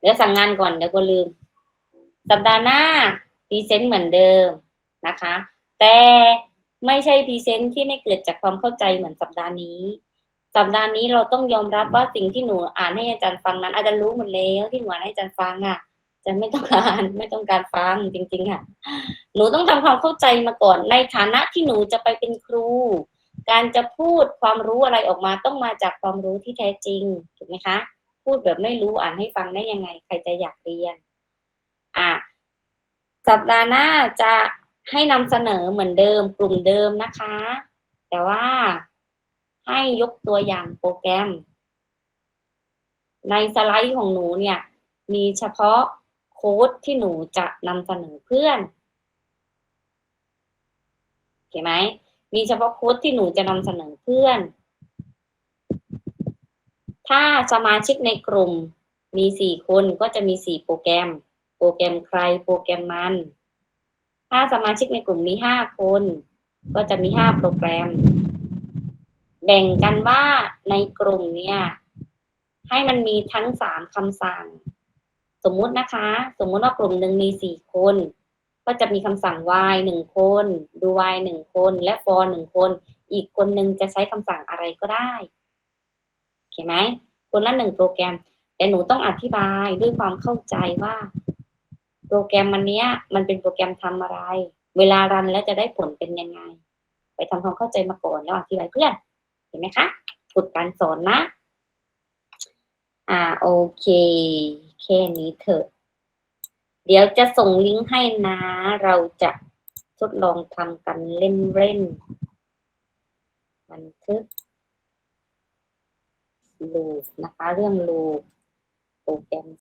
เดี๋ยวสั่งงานก่อนเดี๋ยวก็ลืม สัปดาห์หน้าพรีเซนต์เหมือนเดิมนะคะ แต่ไม่ใช่พรีเซนต์ที่ไม่เกิดจากความเข้าใจเหมือนสัปดาห์นี้ สัปดาห์นี้เราต้องยอมรับว่าสิ่งที่หนูอ่านให้อาจารย์ฟังนั้นอาจารย์รู้หมดแล้วที่หนูอ่านให้อาจารย์ฟังอะจารย์ไม่ต้องการไม่ต้องการฟังจริงๆค่ะ หนูต้องทำความเข้าใจมาก่อน ในฐานะที่หนูจะไปเป็นครู การจะพูดความรู้อะไรออกมาต้องมาจากความรู้ที่แท้จริงถูกไหมคะ พูดแบบไม่รู้อ่านให้ฟังได้ยังไง ใครจะอยากเรียน อะ สัปดาห์หน้าจะให้นำเสนอเหมือนเดิมกลุ่มเดิมนะคะ แต่ว่าให้ยกตัวอย่างโปรแกรม ในสไลด์ของหนูเนี่ย มีเฉพาะโค้ดที่หนูจะนำเสนอเพื่อนโอเคไหมมีเฉพาะโค้ดที่หนูจะนำเสนอเพื่อน ถ้าสมาชิกในกลุ่มมีสี่คนก็จะมีสี่โปรแกรม โปรแกรมใครโปรแกรมมัน ถ้าสมาชิกในกลุ่มมีห้าคน ก็จะมีห้าโปรแกรม แบ่งกันว่าในกลุ่มเนี่ย ให้มันมีทั้งสามคำสั่ง สมมุตินะคะ สมมุติว่ากลุ่มหนึ่งมีสี่คน ก็จะมีคำสั่ง y หนึ่งคน do y หนึ่งคน และ for หนึ่งคน อีกคนหนึ่งจะใช้คำสั่งอะไรก็ได้ โอเคไหมคนละหนึ่งโปรแกรม แต่หนูต้องอธิบายด้วยความเข้าใจว่า โปรแกรมมันเนี้ย มันเป็นโปรแกรมทำอะไร เวลารันแล้วจะได้ผลเป็นยังไง ไปทำความเข้าใจมาก่อนแล้วอธิบายเพื่อนเห็นไหมคะฝึกการสอนนะ อ่าโอเค แค่นี้เถอะเดี๋ยวจะส่งลิงก์ให้นะ เราจะทดลองทำกันเล่นๆบันทึก ลูปนะคะ เรื่องลูปโปรแกรม